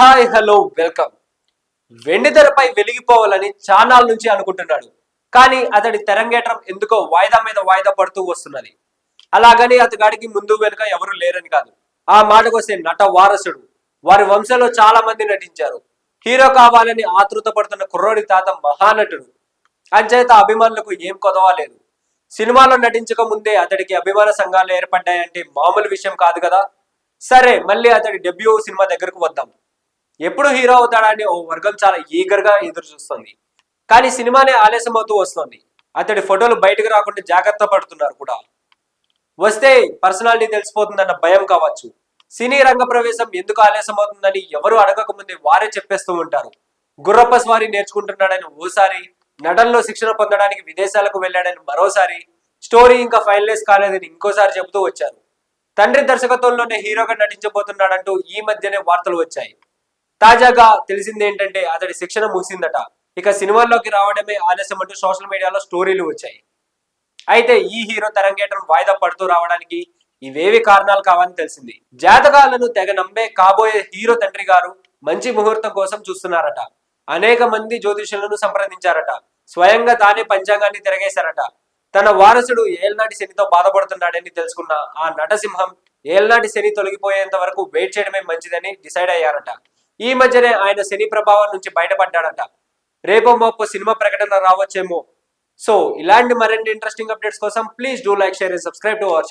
Hi hello welcome. వెండితెరపై వెలిగిపోవాలని చానాల నుంచి అనుకుంటున్నాడు. కానీ అతడి తెరంగేట్రం ఎందుకో వాయిదా మీద వాయిదా పడుతూ వస్తున్నది. అలాగని అతగాడికి ముందు వెనుక ఎవరు లేరని కాదు. ఆ మాటకు వస్తే నట వారసుడు. వారి వంశంలో చాలా మంది నటించారు. హీరో కావాలని ఆతృత పడుతున్న కుర్రోడి తాత మహానటుడు. అంచేత అభిమానులకు ఏం కొదవలేదు. సినిమాలో నటించక ముందే అతడికి అభిమాన సంఘాలు ఏర్పడ్డాయంటే మామూలు విషయం కాదు కదా. సరే మళ్ళీ అతడి డెబ్యూ సినిమా దగ్గరకు వద్దాం. ఎప్పుడు హీరో అవుతాడని ఓ వర్గం చాలా ఈగర్గా ఎదురు చూస్తుంది. కానీ సినిమానే ఆలస్యం అవుతూ వస్తుంది. అతడి ఫోటోలు బయటకు రాకుండా జాగ్రత్త పడుతున్నారు కూడా. వస్తే పర్సనాలిటీ తెలిసిపోతుందన్న భయం కావచ్చు. సినీ రంగ ప్రవేశం ఎందుకు ఆలస్యం అవుతుందని ఎవరు అడగక ముందే వారే చెప్పేస్తూ ఉంటారు. గుర్రప్ప స్వారి నేర్చుకుంటున్నాడని ఓసారి నటనలో శిక్షణ పొందడానికి విదేశాలకు వెళ్ళాడని మరోసారి స్టోరీ ఇంకా ఫైనలైజ్ కాలేదని ఇంకోసారి చెబుతూ వచ్చారు. తండ్రి దర్శకత్వంలోనే హీరోగా నటించబోతున్నాడంటూ ఈ మధ్యనే వార్తలు వచ్చాయి. తాజాగా తెలిసింది ఏంటంటే అతడి శిక్షణ ముగిసిందట. ఇక సినిమాల్లోకి రావడమే ఆలస్యం అంటూ సోషల్ మీడియాలో స్టోరీలు వచ్చాయి. అయితే ఈ హీరో తెరంగేటం వాయిదా పడుతూ రావడానికి ఇవేవి కారణాలు కావని తెలిసింది. జాతకాలను తెగ నమ్మే కాబోయే హీరో తండ్రి గారు మంచి ముహూర్తం కోసం చూస్తున్నారట. అనేక మంది జ్యోతిషులను సంప్రదించారట. స్వయంగా తానే పంచాంగాన్ని తిరగేశారట. తన వారసుడు ఏళ్నాటి శనితో బాధపడుతున్నాడని తెలుసుకున్న ఆ నటసింహం ఏళ్నాటి శని తొలగిపోయేంత వరకు వెయిట్ చేయడమే మంచిదని డిసైడ్ అయ్యారట. ఈ మధ్యనే ఆయన శని ప్రభావం నుంచి బయటపడ్డాడట. రేపో మాపో సినిమా ప్రకటన రావచ్చేమో. సో ఇలాంటి మరిన్ని ఇంట్రెస్టింగ్ అప్డేట్స్ కోసం please do like share and subscribe to our